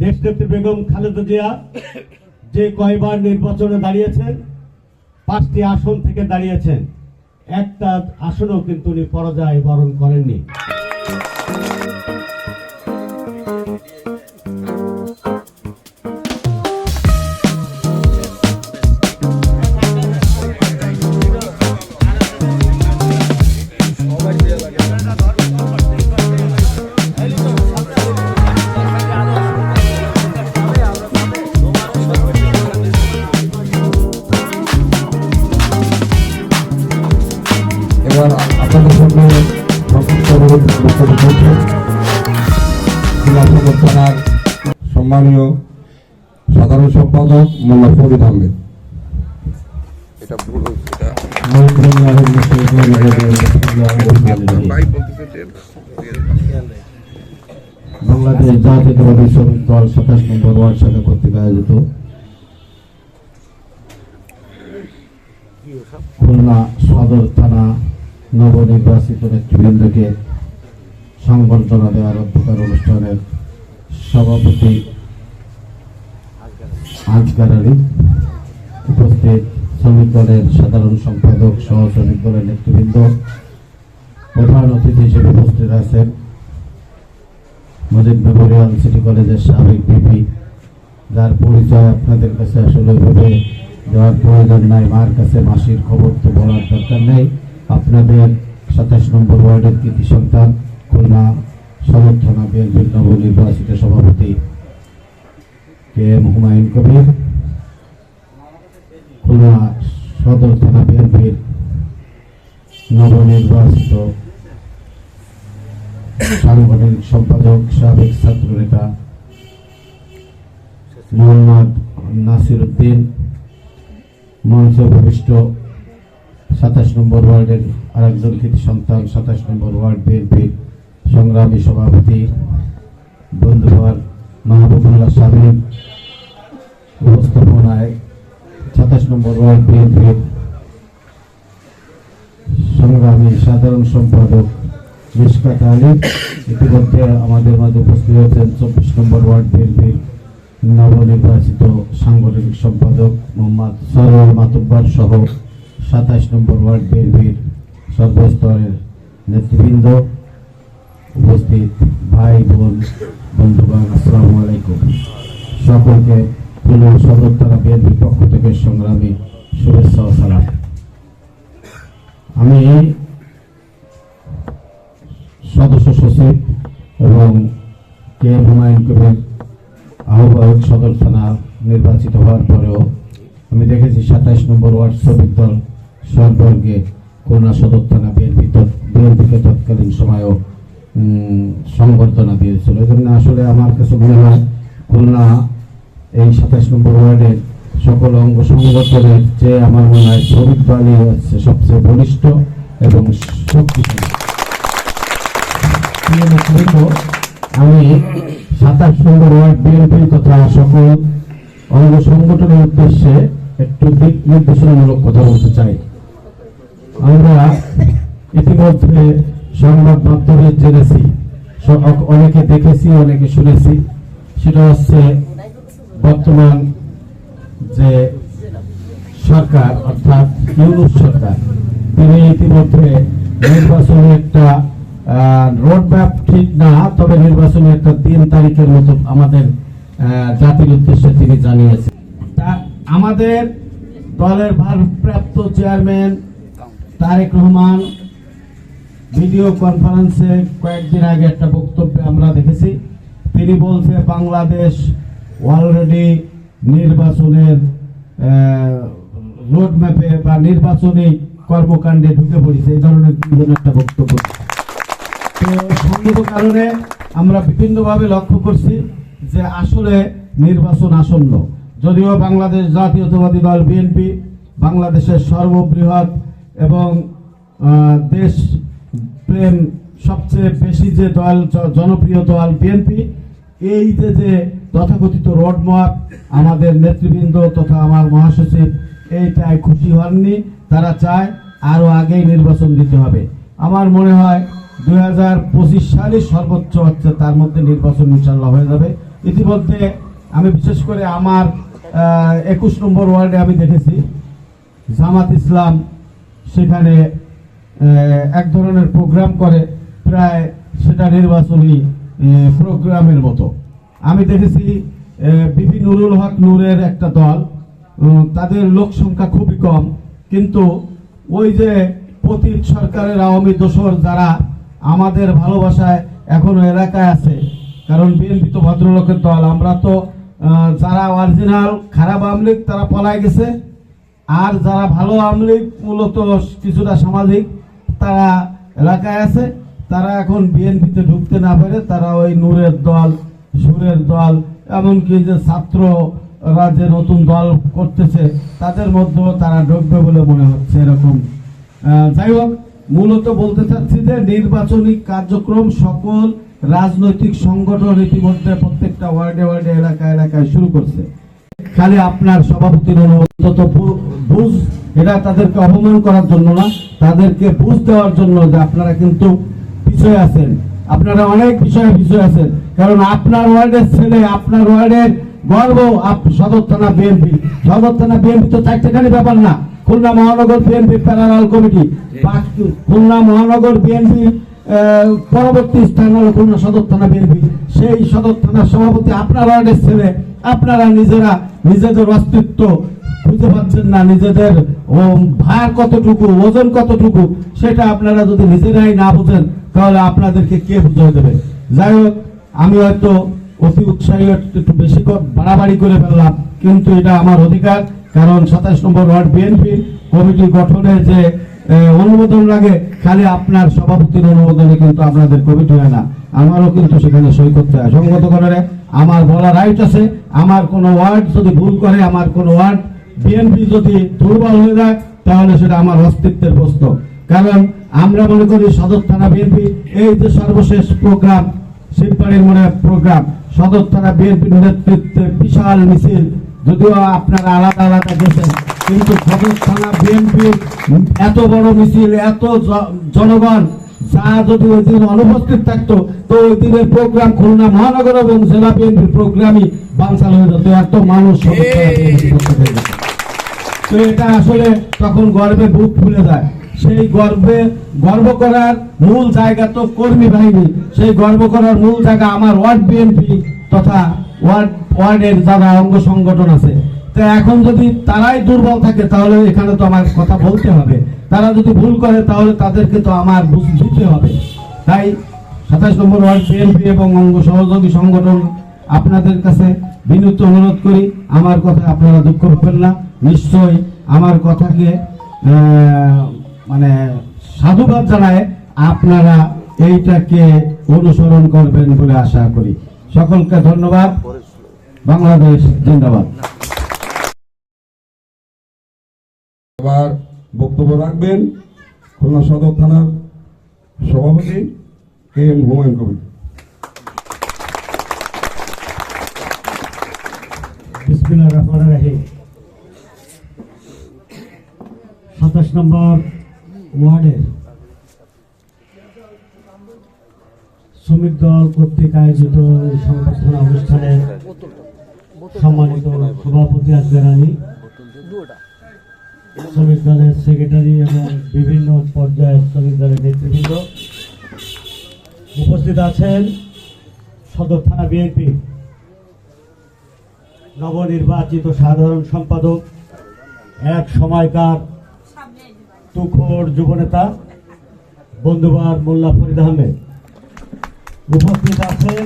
দেশনেত্রী বেগম খালেদা জিয়া যে কয়বার নির্বাচনে দাঁড়িয়েছেন, পাঁচটি আসন থেকে দাঁড়িয়েছেন। একটা আসনও কিন্তু উনি পরাজয় বরণ করেননি। ফরিদ আহমেদ এটা ভুল বাংলাদেশ জাতীয়তাবাদী শ্রমিক দল সাতাশ নম্বর ওয়ার্ড শাখা কর্তৃক আয়োজিত খুলনা সদর থানা নবনির্বাচিত নেতৃবৃন্দকে সংবর্ধনা দেওয়ার অধ্যকার অনুষ্ঠানের সভাপতি আজগার আলী উপস্থিত শ্রমিক দলের সাধারণ সম্পাদক সহ শ্রমিক দলের নেতৃবৃন্দ, প্রধান অতিথি হিসেবে উপস্থিত আছেন মজিদ মেমোরিয়াল সিটি কলেজের সাবেক বিপি যার পরিচয় আপনাদের কাছে আসলে ওইভাবে দেওয়ার প্রয়োজন নাই। মার কাছে মাসির খবর তো বলার দরকার নেই। আপনাদের সাতাশ নম্বর ওয়ার্ডের কৃতি সন্তান, খুলনা সদর থানা বিএনপির নবনির্বাচিত সভাপতি কে এম হুমায়ুন কবির। খুলনা সদর থানা বিএনপির নবনির্বাচিত সাংগঠনিক সম্পাদক, সাবেক ছাত্র নেতা মোহাম্মদ নাসির উদ্দিন মঞ্চ ভূমিষ্ঠ সাতাশ নম্বর ওয়ার্ডের আরেকজন কৃতি সন্তান, সাতাশ নম্বর ওয়ার্ড বিএনপির সংগ্রামী সভাপতি, বন্ধুবর মাহবুবুল্লাহ স্বামী উপস্থাপনায় সাতাশ নম্বর ওয়ার্ড বিএনপির সংগ্রামী সাধারণ সম্পাদক মিসকাত আলী। ইতিমধ্যে আমাদের মাঝে উপস্থিত হয়েছেন চব্বিশ নম্বর ওয়ার্ড বিএনপির নবনির্বাচিত সাংগঠনিক সম্পাদক মোহাম্মদ সরোয়ার মাতব্বর সহ সাতাশ নম্বর ওয়ার্ড বিএনপির সর্বস্তরের নেতৃবৃন্দ। উপস্থিত ভাই বোন, বন্ধুগণ, আসসালামু আলাইকুম। সকলকে পুনঃ সদর থানা বিএনপির পক্ষ থেকে সংগ্রামী শুভেচ্ছা ও সালাম। আমি সদস্য সচিব এবং কে এম হুমায়ুন কবির আহ্বায়ক সদর থানা নির্বাচিত হওয়ার পরেও আমি দেখেছি সাতাইশ নম্বর ওয়ার্ড শ্রমিক দল সর্বর্গে খুলনা সদর থানা বিএনপি বিএনপিকে তৎকালীন সময়ও সংবর্ধনা দিয়েছিল। এই আসলে আমার কাছে মনে হয় খুলনা এই সাতাইশ নম্বর ওয়ার্ডের সকল অঙ্গ সংগঠনের যে আমার মনে হয় শ্রমিক দলই হচ্ছে সবচেয়ে বলিষ্ঠ এবং শক্তিশালী। আমি সাতাশ নম্বর ওয়ার্ড বিএনপি তথা সকল অঙ্গ সংগঠনের উদ্দেশ্যে একটু দিক নির্দেশনামূলক কথা বলতে চাই। আমরা ইতিমধ্যে সংবাদ মাধ্যমে জেনেছি অনেকে দেখেছি, অনেকে শুনেছি। সেটা হচ্ছে বর্তমান যে সরকার, অর্থাৎ ইউনুস সরকার, তিনি ইতিমধ্যে নির্বাচনে একটা রোড ম্যাপ ঠিক না, তবে নির্বাচনে একটা দিন তারিখের মতো আমাদের জাতির উদ্দেশ্যে তিনি জানিয়েছেন। তা আমাদের দলের ভারপ্রাপ্ত চেয়ারম্যান তারেক রহমান ভিডিও কনফারেন্সে কয়েকদিন আগে একটা বক্তব্যে আমরা দেখেছি। তিনি বলছে, বাংলাদেশ অলরেডি নির্বাচনের রোড ম্যাপে বা নির্বাচনী কর্মকাণ্ডে ঢুকে পড়েছে। এই ধরনের একটা বক্তব্য। তো সঙ্গত কারণে আমরা বিভিন্নভাবে লক্ষ্য করছি যে আসলে নির্বাচন আসন্ন। যদিও বাংলাদেশ জাতীয়তাবাদী দল বিএনপি বাংলাদেশের সর্ববৃহৎ এবং দেশ প্রেম সবচেয়ে বেশি যে দল জনপ্রিয় দল বিএনপি, এই যে যে তথাকথিত রোড রোডম্যাপ আমাদের নেতৃবৃন্দ তথা আমার মহাসচিব এইটাই খুশি হননি। তারা চায় আরও আগেই নির্বাচন দিতে হবে। আমার মনে হয় দুই হাজার পঁচিশ সালে সর্বোচ্চ হচ্ছে তার মধ্যে নির্বাচন ইনশাল্লাহ হয়ে যাবে। ইতিমধ্যে আমি বিশেষ করে আমার একুশ নম্বর ওয়ার্ডে আমি দেখেছি, জামাত ইসলাম সেখানে এক ধরনের প্রোগ্রাম করে, প্রায় সেটা নির্বাচনী প্রোগ্রামের মতো। আমি দেখেছি বিপি নুরুল হক নূরের একটা দল তাদের লোক সংখ্যা খুবই কম, কিন্তু ওই যে পতীত সরকারের আওয়ামী দোসর যারা আমাদের ভালোবাসায় এখনও এলাকায় আছে, কারণ বিএনপি তো ভদ্রলোকের দল, আমরা তো যারা অরিজিনাল খারাপ আমলিক তারা পলায় গেছে, আর যারা ভালো আমলিক মূলত কিছুটা সামাজিক, তারা এলাকায় আছে, তারা এখন বিএনপিতে ঢুকতে না পারে তারা ওই নূরের দল সুরের দল, এমনকি যে ছাত্ররা যে নতুন দল করতেছে, তাদের মধ্যেও তারা ঢুকবে বলে মনে হচ্ছে এরকম। যাই হোক, মূলত বলতে চাচ্ছি যে নির্বাচনী কার্যক্রম সকল রাজনৈতিক সংগঠন ইতিমধ্যে প্রত্যেকটা ওয়ার্ডে ওয়ার্ডে এলাকা এলাকায় শুরু করছে। খালি আপনার সভাপতির অনুমোদিত বুঝ এটা তাদেরকে অপমান করার জন্য না, তাদেরকে বুঝ দেওয়ার জন্য যে আপনারা কিন্তু পিছিয়ে আছেন। আপনারা অনেক বিষয়ে বিষয় আছেন। কারণ আপনার ওয়ার্ডের ছেলে, আপনার ওয়ার্ডের গর্ব সদর থানা বিএনপি সদর থানা বিএনপি তো চারটেখানি ব্যাপার না। খুলনা মহানগর বিএনপি প্যারালাল কমিটি খুলনা মহানগর বিএনপি পরবর্তী স্থান হলো খুলনা সদর থানা বিএনপি সেই সদর থানার সভাপতি আপনার ওয়ার্ডের ছেলে। আপনারা নিজেরা নিজেদের অস্তিত্ব খুঁজে পাচ্ছেন না। নিজেদের ভার কতটুকু, ওজন কতটুকু, সেটা আপনারা যদি নিজেরাই না বুঝেন তাহলে আপনাদেরকে কে বুঝিয়ে দেবে? যাই হোক, আমি হয়তো অতি উৎসাহী, একটু বেশি বাড়াবাড়ি করে ফেললাম, কিন্তু এটা আমার অধিকার, কারণ সাতাশ নম্বর ওয়ার্ড বিএনপি কমিটি গঠনে যে অনুমোদন লাগে, খালি আপনার সভাপতির অনুমোদনে কিন্তু আপনাদের কমিটি হয় না। আমারও কিন্তু সেখানে সই করতে হয়। সংগত করে আমার বলা রাইট আছে, আমার কোনো ওয়ার্ড যদি ভুল করে, আমার কোনো ওয়ার্ড বিএনপি যদি দুর্বল হয়ে যায়, তাহলে সেটা আমার অস্তিত্বের প্রশ্ন। কারণ আমরা মনে করি সদর থানা বিএনপি, এই যে সর্বশেষ প্রোগ্রাম শিববাড়ির মনে প্রোগ্রাম, সদর থানা বিএনপির নেতৃত্বে বিশাল মিছিল যদিও আপনারা আলাদা আলাদা গেছেন, কিন্তু সদর থানা বিএনপির এত বড় মিছিল, এত জনগণ, যা যদি ওই দিন অনুপস্থিত থাকতো, তো ওই দিনের প্রোগ্রাম খুলনা মহানগর এবং জেলা বিএনপির প্রোগ্রামই বানচাল হয়ে যেত, এত মানুষ বিএনপি। তো এটা আসলে তখন গর্বে বুক ফুলে যায় সেই গর্বে, গর্ব করার মূল জায়গা তো কর্মী বাহিনী। সেই গর্ব করার মূল জায়গা আমার ওয়ার্ড বিএনপি তথা ওয়ার্ড, ওয়ার্ডের যারা অঙ্গ সংগঠন আছে। তো এখন যদি তারাই দুর্বল থাকে, তাহলে এখানে তো আমার কথা বলতে হবে। তারা যদি ভুল করে, তাহলে তাদেরকে তো আমার বুঝ- দিতে হবে। তাই সাতাশ নম্বর ওয়ার্ড বিএনপি এবং অঙ্গ সহযোগী সংগঠন আপনাদের কাছে বিনীত অনুরোধ করি। আমার কথা আপনারা দুঃখ পাবেন না। নিশ্চয়ই আমার কথাকে মানে সাধুবাদ জানায় আপনারা এইটাকে অনুসরণ করবেন বলে আশা করি। সকলকে ধন্যবাদ। বাংলাদেশ জিন্দাবাদ। এবার বক্তব্য রাখবেন খুলনা সদর থানার সভাপতি কে এম হুমায়ুন কবির। বিসমিল্লাহ রহমান রাহিম। সাতাশ নম্বর ওয়ার্ডের শ্রমিক দল কর্তৃক আয়োজিত এই সংবর্ধনা অনুষ্ঠানে সম্মানিত সভাপতি আজগারানি শ্রমিক দলের সেক্রেটারি এবং বিভিন্ন পর্যায়ের শ্রমিক দলের নেতৃবৃন্দ উপস্থিত আছেন সদর থানা বিএনপি নবনির্বাচিত সাধারণ সম্পাদক, এক সময়কার তুখোর যুবনেতা বন্ধুবার মোল্লা ফরিদ আহমেদ। উপস্থিত আছেন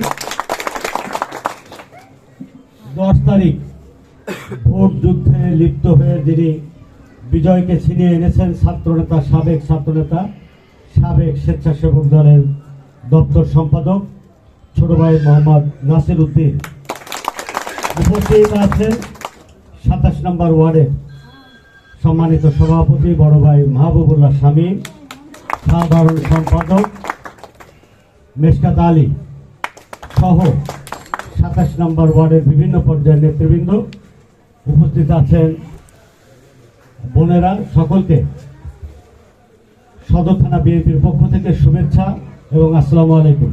দশ তারিখ ভোট যুদ্ধে লিপ্ত হয়ে যিনি বিজয়কে ছিনিয়ে এনেছেন ছাত্রনেতা, সাবেক ছাত্রনেতা, সাবেক স্বেচ্ছাসেবক দলের দপ্তর সম্পাদক, ছোট ভাই মোহাম্মদ নাসির উদ্দিন। উপস্থিত আছেন সাতাশ নম্বর ওয়ার্ডে সম্মানিত সভাপতি, বড় ভাই মাহবুবুল্লাহ স্বামী সাধারণ সম্পাদক মেশকাত আলী সহ সাতাশ নম্বর ওয়ার্ডের বিভিন্ন পর্যায়ের নেতৃবৃন্দ উপস্থিত আছেন। বোনেরা, সকলকে সদর থানা বিএনপির পক্ষ থেকে শুভেচ্ছা এবং আসসালামু আলাইকুম।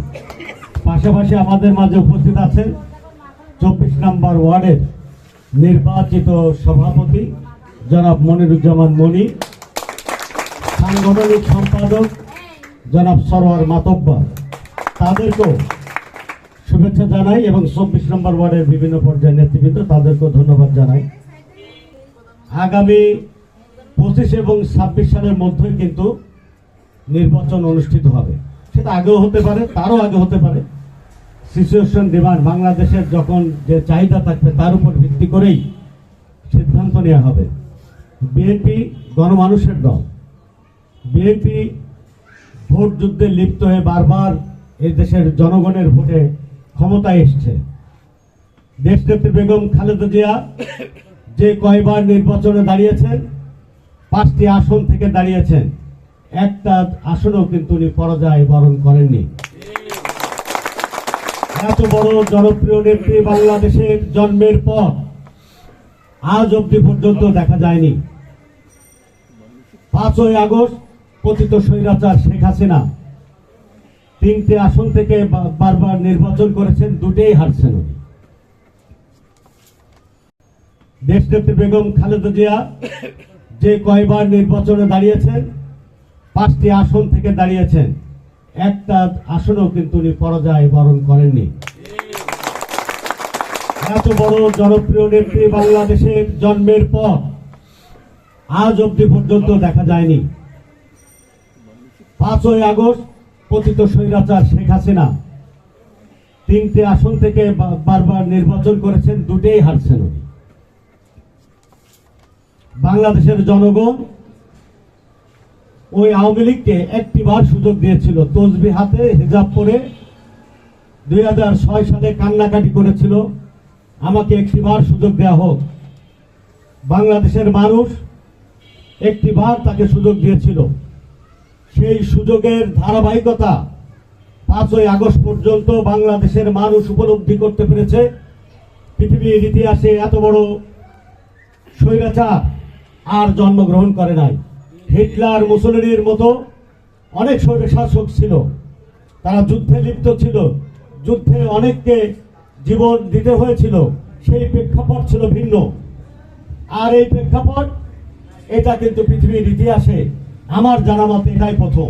পাশাপাশি আমাদের মাঝে উপস্থিত আছেন চব্বিশ নম্বর ওয়ার্ডের নির্বাচিত সভাপতি জনাব মনিরুজ্জামান মনি সাংগঠনিক সম্পাদক জনাব সরোয়ার মাতব্বর, তাদেরকেও শুভেচ্ছা জানাই এবং চব্বিশ নম্বর ওয়ার্ডের বিভিন্ন পর্যায়ের নেতৃবৃন্দ তাদেরকেও ধন্যবাদ জানাই। আগামী পঁচিশ এবং ছাব্বিশ সালের মধ্যেই কিন্তু নির্বাচন অনুষ্ঠিত হবে। সেটা আগেও হতে পারে, তারও আগে হতে পারে। সিচুয়েশন ডিমান্ড বাংলাদেশের যখন যে চাহিদা থাকবে, তার উপর ভিত্তি করেই সিদ্ধান্ত নেওয়া হবে। বিএনপি গণমানুষের দল। বিএনপি ভোট যুদ্ধে লিপ্ত হয়ে বারবার এই দেশের জনগণের ভোটে ক্ষমতায় এসছে। দেশনেত্রী বেগম খালেদা জিয়া যে কয়বার নির্বাচনে দাঁড়িয়েছেন, পাঁচটি আসন থেকে দাঁড়িয়েছেন, একটা আসনও কিন্তু উনি পরাজয় বরণ করেননি। এত বড় জনপ্রিয় নেত্রী বাংলাদেশের জন্মের পর আজ অবধি পর্যন্ত দেখা যায়নি। পাঁচই আগস্ট পতিত স্বৈরাচার শেখ হাসিনা। তিনটে আসন থেকে বারবার নির্বাচন করেছেন, দুটেই হারছেন দেশনেত্রী বেগম খালেদা জিয়া যে কয়বার নির্বাচনে দাঁড়িয়েছেন, পাঁচটি আসন থেকে দাঁড়িয়েছেন, একটা আসনও কিন্তু উনি পরাজয় বরণ করেননি। এত বড় জনপ্রিয় নেত্রী বাংলাদেশের জন্মের পর আজ অব্দি পর্যন্ত দেখা যায়নি। পাঁচই আগস্ট পতিত স্বৈরাচার শেখ হাসিনা তিনটে আসন থেকে বারবার নির্বাচন করেছেন, দুটেই হারছেন বাংলাদেশের জনগণ ওই আওয়ামী লীগকে একটিবার সুযোগ দিয়েছিল তসবি হাতে, হিজাব পরে। দুই হাজার ছয় সালে কান্নাকাটি করেছিল, আমাকে একটিবার সুযোগ দেওয়া হোক। বাংলাদেশের মানুষ একটিবার তাকে সুযোগ দিয়েছিল। সেই সুযোগের ধারাবাহিকতা পাঁচই আগস্ট পর্যন্ত বাংলাদেশের মানুষ উপলব্ধি করতে পেরেছে। পৃথিবীর ইতিহাসে এত বড় স্বৈরাচার আর জন্মগ্রহণ করে নাই। হিটলার, মুসলিনের মতো অনেক শাসক ছিল। তারা যুদ্ধে লিপ্ত ছিল। যুদ্ধে অনেককে জীবন দিতে হয়েছিল। সেই প্রেক্ষাপট ছিল ভিন্ন। আর এই প্রেক্ষাপট এটা কিন্তু পৃথিবীর ইতিহাসে আমার জানা মতে এটাই প্রথম।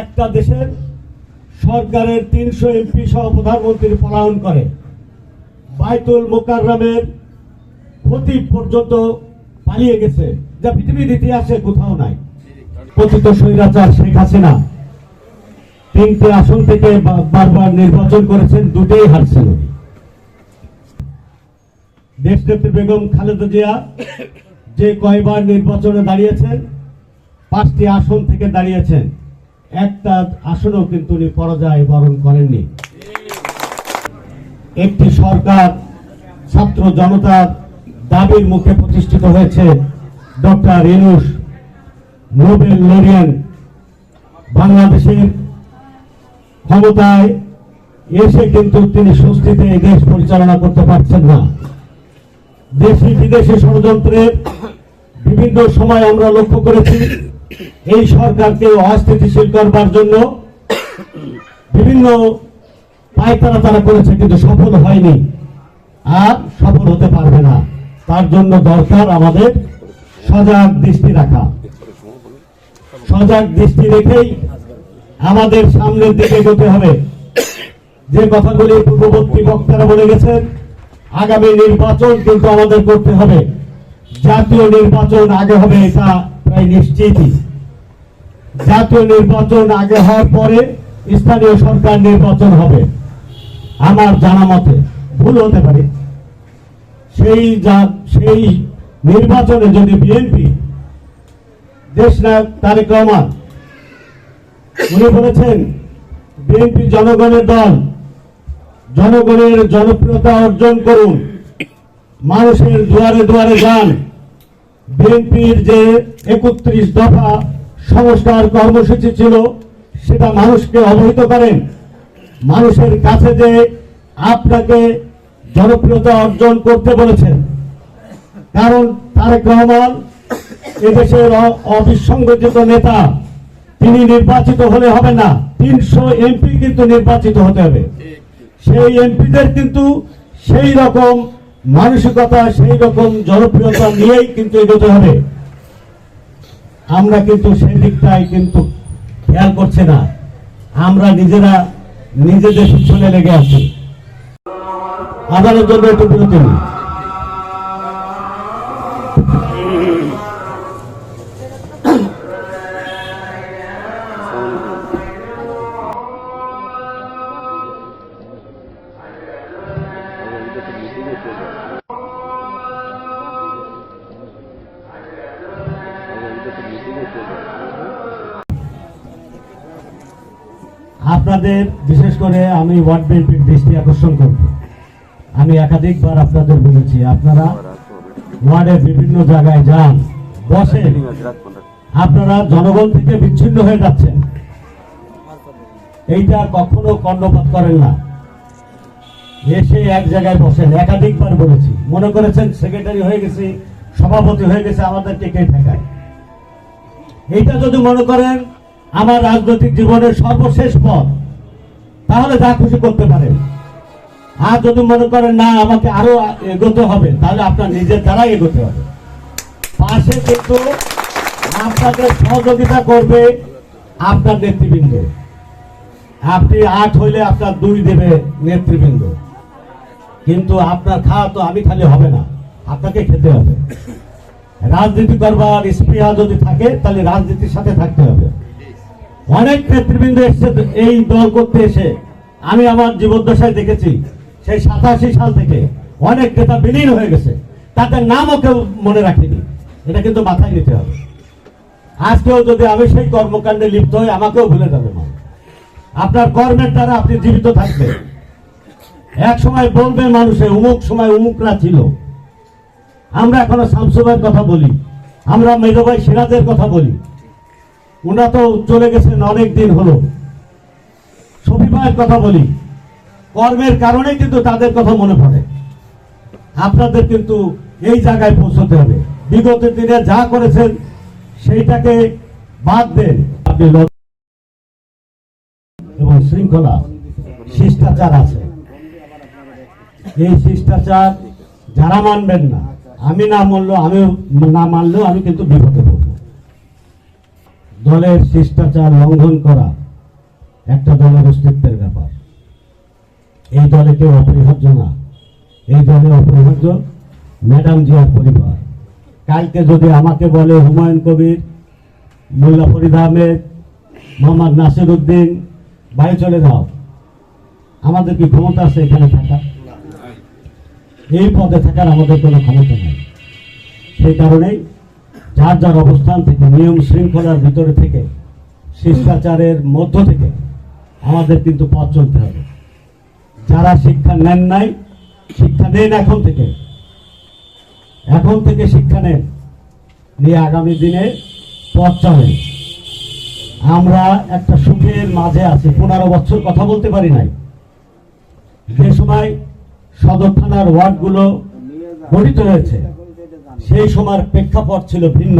একটা দেশের সরকারের তিনশো এমপি সহ প্রধানমন্ত্রী পলায়ন করে। বাইতুল মোকাররমের ক্ষতি পর্যন্ত পালিয়ে গেছে। যা পৃথিবীর ইতিহাসে কোথাও নাই। কথিত স্বৈরাচার শেখ হাসিনা তিনটে আসন থেকে বারবার নির্বাচন করেছেন, দুটেই হারছেন উনি দেশনেত্রী বেগম খালেদা জিয়া যে কয়বার নির্বাচনে দাঁড়িয়েছেন, পাঁচটি আসন থেকে দাঁড়িয়েছেন। একটা আসনেও কিন্তু উনি পরাজয় বরণ করেননি। একটি সরকার ছাত্র জনতার দাবির মুখে প্রতিষ্ঠিত হয়েছে ডক্টর ইনুস নোবেল লরিয়ান। বাংলাদেশের ক্ষমতায় এসে কিন্তু তিনি স্বস্তিতে দেশ পরিচালনা করতে পারছেন না। দেশি বিদেশি ষড়যন্ত্রের বিভিন্ন সময় আমরা লক্ষ্য করেছি, এই সরকারকে অস্থিতিশীল করবার জন্য বিভিন্ন পায়তারা তারা করেছে, কিন্তু সফল হয়নি আর সফল হতে পারবে না। তার জন্য দরকার আমাদের সজাগ দৃষ্টি রাখা। সজাগ দৃষ্টি রেখেই আমাদের সামনের দিকে এগোতে হবে। যে কথাগুলি পূর্ববর্তী বক্তারা বলে গেছেন আগামী নির্বাচন কিন্তু আমাদের করতে হবে। জাতীয় নির্বাচন আগে হবে, এটা প্রায় নিশ্চিতই। জাতীয় নির্বাচন আগে হওয়ার পরে স্থানীয় সরকার নির্বাচন হবে। আমার জানা মতে, ভুল হতে পারে। সেই সেই নির্বাচনে যদি বিএনপি দেশ নায়ক তারেক রহমান, উনি বলেছেন, বিএনপি জনগণের দল জনগণের জনপ্রিয়তা অর্জন করুন। মানুষের দুয়ারে দুয়ারে যান। বিএনপির যে একত্রিশ দফা সংস্কার কর্মসূচি ছিল, সেটা মানুষকে অবহিত করেন। মানুষের কাছে যে আপনাকে জনপ্রিয়তা অর্জন করতে বলেছেন, কারণ তারেক রহমান এদেশের অবিসংগঠিত নেতা। তিনি নির্বাচিত হলে হবে না। তিনশো এমপি কিন্তু নির্বাচিত হতে হবে। সেই এমপিদের কিন্তু সেই রকম মানসিকতা, সেই রকম জনপ্রিয়তা নিয়েই কিন্তু এগোতে হবে। আমরা কিন্তু সেই দিকটাই কিন্তু খেয়াল করছে না। আমরা নিজেরা নিজেদের পিছনে লেগে আছি। আদালত জন্য একটু বিরতি আপনাদের, বিশেষ করে আমি ওয়ার্ড বিএনপির দৃষ্টি আকর্ষণ করব। আমি একাধিকবার আপনাদের বলেছি, আপনারা ওয়ার্ডের বিভিন্ন জায়গায় যান বসেন আপনারা জনগণ থেকে বিচ্ছিন্ন হয়ে যাচ্ছেন। এইটা কখনো কর্ণপাত করেন না। এসে এক জায়গায় বসেন, একাধিকবার বলেছি। মনে করেছেন সেক্রেটারি হয়ে গেছি, সভাপতি হয়ে গেছে, আমাদেরকে কে ঠেকায়? এইটা যদি মনে করেন আমার রাজনৈতিক জীবনের সর্বশেষ পথ। তাহলে যা খুশি করতে পারেন আর যদি মনে করেন, না, আমাকে আরও এগোতে হবে, তাহলে আপনার নিজের দ্বারাই এগোতে হবে। পাশে কিন্তু আপনাকে সহযোগিতা করবে আপনার নেতৃবৃন্দ। আপনি আট হইলে আপনার দুই দেবে নেতৃবৃন্দ। কিন্তু আপনার খাওয়া তো আমি খালি হবে না, আপনাকে খেতে হবে। রাজনীতি করবার স্পৃহা যদি থাকে, তাহলে রাজনীতির সাথে থাকতে হবে। অনেক নেতৃবৃন্দ এসছে এই দল করতে এসে। আমি আমার জীবদ্দশায় দেখেছি, সেই সাতাশি সাল থেকে অনেক নেতা বিলীন হয়ে গেছে। তাদের নামও কেউ মনে রাখেনি। এটা কিন্তু মাথায় নিতে হবে। আজকেও যদি আমি সেই কর্মকাণ্ডে লিপ্ত হই, আমাকেও ভুলে যাবে মানুষ আপনার কর্মের দ্বারা আপনি জীবিত থাকবেন। এক সময় বলবে মানুষে, উমুক সময় উমুকরা ছিল। আমরা এখনও শামসুভাইয়ের কথা বলি। আমরা মেজভাই সিরাজের কথা বলি। ওনা তো চলে গেছেন অনেক দিন হলো। ভাইয়ের কথা বলি। কর্মের কারণে কিন্তু তাদের কথা মনে পড়ে। আপনাদের কিন্তু এই জায়গায় পৌঁছতে হবে। বিগত দিনে যা করেছেন, সেইটাকে বাদ দেন। আপনি এবং শৃঙ্খলা, শিষ্টাচার আছে। এই শিষ্টাচার যারা মানবেন না, আমি না মানলেও আমি না মানলেও আমি কিন্তু বিপদে দলের শিষ্টাচার লঙ্ঘন করা একটা দলের অস্তিত্বের ব্যাপার। এই দলে কেউ অপরিহার্য না। এই দলে অপরিহার্য ম্যাডাম জিয়ার পরিবার। কালকে যদি আমাকে বলে হুমায়ুন কবির, মোল্লা ফরিদ আহমেদ, মোহাম্মদ নাসির উদ্দিন, বাড়ি চলে যাও। আমাদের কি ক্ষমতা আছে এখানে থাকা এই পদে থাকার আমাদের কোনো ক্ষমতা নেই। সেই কারণেই যার যার অবস্থান থেকে, নিয়ম শৃঙ্খলার ভিতরে থেকে, শিষ্টাচারের মধ্য থেকে, আমাদের কিন্তু পথ চলতে হবে। যারা শিক্ষা নেন নাই, শিক্ষা নেন এখন থেকে। এখন থেকে শিক্ষা নেন। নিয়ে আগামী দিনে পথ চলেন আমরা একটা সুখের মাঝে আছি। পনেরো বছর কথা বলতে পারি নাই। যে সময় সদর থানার ওয়ার্ডগুলো গঠিত হয়েছে সেই সময়ের প্রেক্ষাপট ছিল ভিন্ন।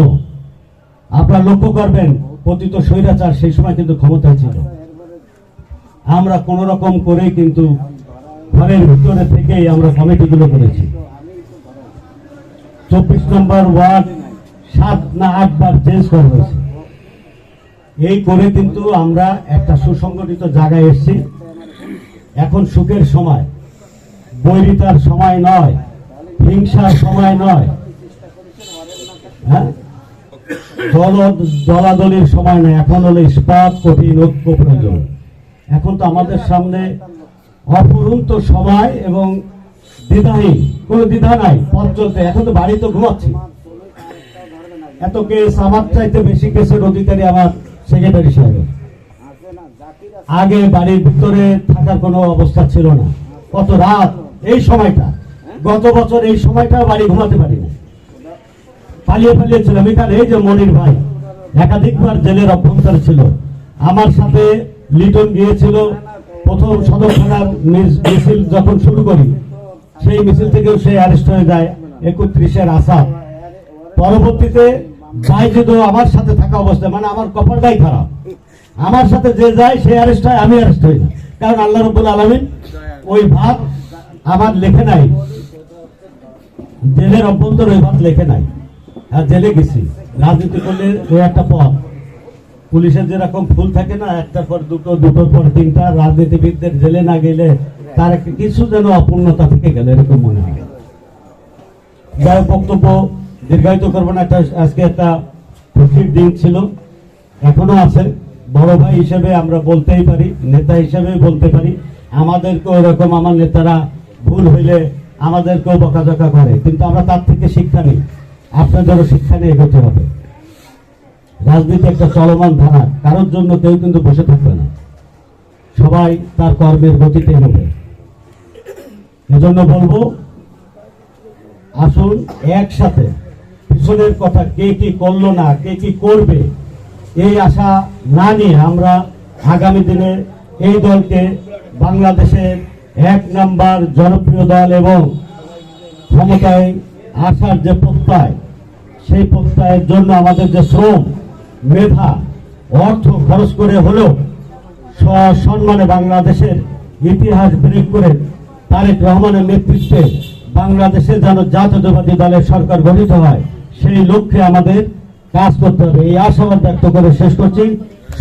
আপনারা লক্ষ্য করবেন, পতিত স্বৈরাচার সেই সময় কিন্তু ক্ষমতায় ছিল। আমরা কোন রকম করেই কিন্তু ঘরের ভিতরে থেকেই আমরা কমিটিগুলো করেছি। চব্বিশ নম্বর ওয়ার্ড সাত না আটবার চেঞ্জ করা হয়েছে। এই করে কিন্তু আমরা একটা সুসংগঠিত জায়গায় এসেছি। এখন সুখের সময়। বৈরিতার সময় নয়, হিংসার সময় নয়। হ্যাঁ? দল দলাদলির সময় নয় এখন হলো ইস্পাত কঠিন ঐক্য প্রয়োজন। এখন তো আমাদের সামনে অপরন্ত সময় এবং দ্বিধাহীন, কোনো দ্বিধা নাই, পথ চলতে। এখন তো বাড়ি তো ঘুমাচ্ছি। এত কেস আমার চাইতে বেশি কেসের অধিকারী আমার সেক্রেটারি সাহেব আগে বাড়ির ভিতরে থাকার কোনো অবস্থা ছিল না। কত রাত, এই সময়টা, গত বছর এই সময়টা বাড়ি ঘুমাতে পারি না পালিয়ে পালিয়ে ছিলাম এখানে এই যে মনির ভাই একাধিকবার জেলের অভ্যন্তর ছিল। আমার সাথে লিটন গিয়েছিল। প্রথম সদর থানার মিছিল যখন শুরু করি, সেই মিছিল থেকেও সে অ্যারেস্ট হয়ে যায় একত্রিশের আসাদ পরবর্তীতে বাইজুদও আমার সাথে থাকা অবস্থায় মানে আমার কপালটাই খারাপ। আমার সাথে যে যায়, সে অ্যারেস্ট হয়, আমি অ্যারেস্ট হই কারণ আল্লাহ রব্বুল আলমিন ওই ভাব আমার লেখে নাই। জেলের অভ্যন্তর ওই ভাব লেখে নাই। জেলে গেছি। রাজনীতি করলে ওই একটা পথ। পুলিশের যেরকম ফুল থাকে না, একটার পর দুটো, দুটোর পর তিনটা, রাজনীতিবিদদের জেলে না গেলে তার একটা কিছু যেন অপূর্ণতা থেকে গেল, এরকম মনে হয়। যাই বক্তব্য দীর্ঘায়িত করব না একটা আজকে একটা খুশির দিন ছিল, এখনও আছে। বড় ভাই হিসেবে আমরা বলতেই পারি, নেতা হিসেবে বলতে পারি আমাদেরকেও এরকম আমার নেতারা ভুল হইলে আমাদেরকেও বকাঝকা করে, কিন্তু আমরা তার থেকে শিক্ষা নিই। আপনাদেরও শিক্ষা নিয়ে এগোতে হবে। রাজনীতি একটা চলমান ধারা, কারোর জন্য কেউ কিন্তু বসে থাকবে না। সবাই তার কর্মের গতিতে হবে এজন্য বলব, আসুন একসাথে পিছনের কথা কে কি করল না, কে কি করবে, এই আশা না নিয়ে আমরা আগামী দিনে এই দলকে বাংলাদেশের এক নাম্বার জনপ্রিয় দল এবং ক্ষমতায় আসার যে প্রত্যয় সেই প্রত্যয়ের জন্য আমাদের যে শ্রম, মেধা, অর্থ খরচ করে হলেও সম্মানে বাংলাদেশের ইতিহাস ব্রেক করে তারেক রহমানের নেতৃত্বে বাংলাদেশে যেন জাতীয়তাবাদী দলের সরকার গঠিত হয়, সেই লক্ষ্যে আমাদের কাজ করতে হবে। এই আশাবাদ ব্যক্ত করে শেষ করছি।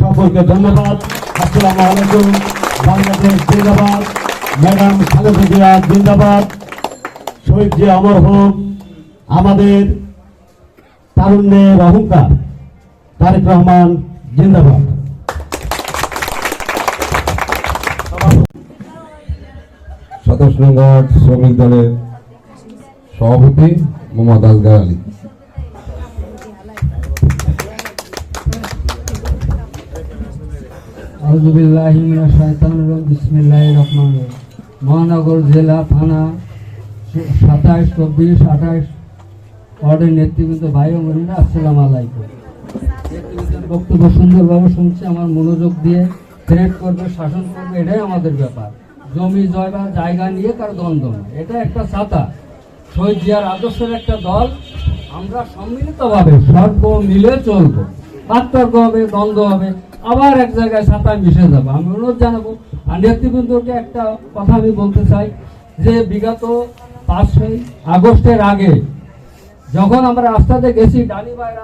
সকলকে ধন্যবাদ। আসসালামু আলাইকুম। বাংলাদেশ জিন্দাবাদ। ম্যাডাম খালেদা জিয়া জিন্দাবাদ। শহীদ যে অমর হোক। আমাদের তারুণ্যের অহংকার তারেক রহমান জিন্দাবাদ। সাতাশ নম্বর শ্রমিক দলের সভাপতি মোহাম্মদ আজগার আলী। মহানগর জেলা থানা সাতাইশ চব্বিশ আঠাইশ ওয়ার্ডের নেতৃবৃন্দ ভাই ও বোনেরা, আসসালামু আলাইকুম। বক্তব্য সুন্দরভাবে শুনছে, আমার মনোযোগ দিয়ে। থ্রেট করবে, শাসন করবে, এটাই আমাদের ব্যাপার। জমি জয় বা জায়গা নিয়ে কারও দ্বন্দ্ব নয় এটা একটা ছাতা। শহীদ জিয়ার আদর্শের একটা দল। আমরা সম্মিলিতভাবে সর্ব মিলে চলবো। পার্থক্য হবে, দ্বন্দ্ব হবে, আবার এক জায়গায় ছাতায় মিশে যাব। আমি অনুরোধ জানাব, আর নেতৃবৃন্দকে একটা কথা আমি বলতে চাই, যে বিগত পাঁচই আগস্টের আগে যখন আমরা রাস্তাতে গেছি বাইরা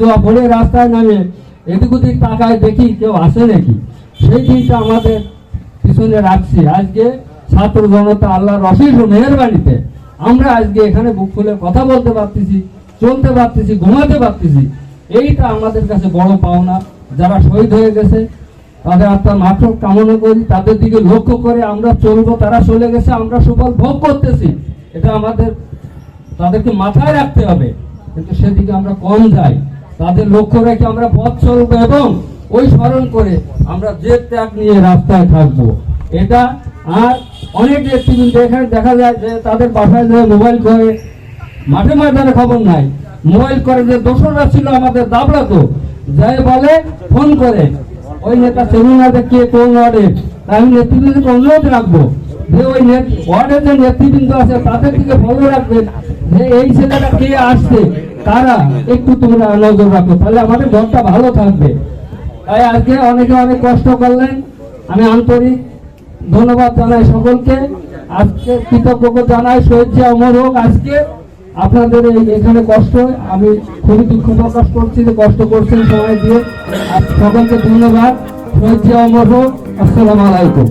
দোয়া পড়ে রাস্তায় নামে, এদিক ওদিক তাকায় দেখি কেউ আসে নাকি? সেই দিনটা আমাদের পিছনে রাখছি। আজকে ছাত্র জনতা আল্লাহর অশেষ মেহরবানিতে আমরা আজকে এখানে বুক খুলে কথা বলতে পারতেছি, চলতে পারতেছি, ঘুমাতে পারতেছি। এইটা আমাদের কাছে বড় পাওনা। যারা শহীদ হয়ে গেছে, তাদের আত্মার মাত্র কামনা করি। তাদের দিকে লক্ষ্য করে আমরা চলবো, তারা চলে গেছে, আমরা সুফল ভোগ করতেছি। এটা আমাদের তাদেরকে মাথায় রাখতে হবে। কিন্তু সেদিকে আমরা কম যাই তাদের লক্ষ্য রেখে আমরা পথ চলবো এবং ওই স্মরণ করে আমরা যে ত্যাগ নিয়ে রাস্তায় থাকব। এটা আর অনেক নেতৃবৃন্দ এখানে দেখা যায় যে তাদের বাসায় যে মোবাইল করে, মাঠে ময়দানে খবর নাই। মোবাইল করে যে দোসররা ছিল আমাদের দাবলা তো যাই বলে ফোন করে। ওই নেতা সেমিনারে কে কোন ওয়ার্ডে আমি নেতৃবৃন্দকে অনুরোধ রাখব যে ওই ওয়ার্ডের যে নেতৃবৃন্দ আছে তাদের দিকে ফলো রাখবেন। যে এই ছেলেটা কে আসছে? তারা একটু তোমরা নজর রাখো, তাহলে আমাদের ঘরটা ভালো থাকবে। তাই আজকে অনেকে অনেক কষ্ট করলেন, আমি আন্তরিক ধন্যবাদ জানাই সকলকে। আজকে কৃতজ্ঞতা জানাই শহীদ অমর হোক আজকে। আপনাদের এখানে কষ্ট, আমি খুবই দুঃখ প্রকাশ করছি যে কষ্ট করছেন সময় দিয়ে। সকলকে ধন্যবাদ, শহীদ অমর হোক, আসসালামু আলাইকুম।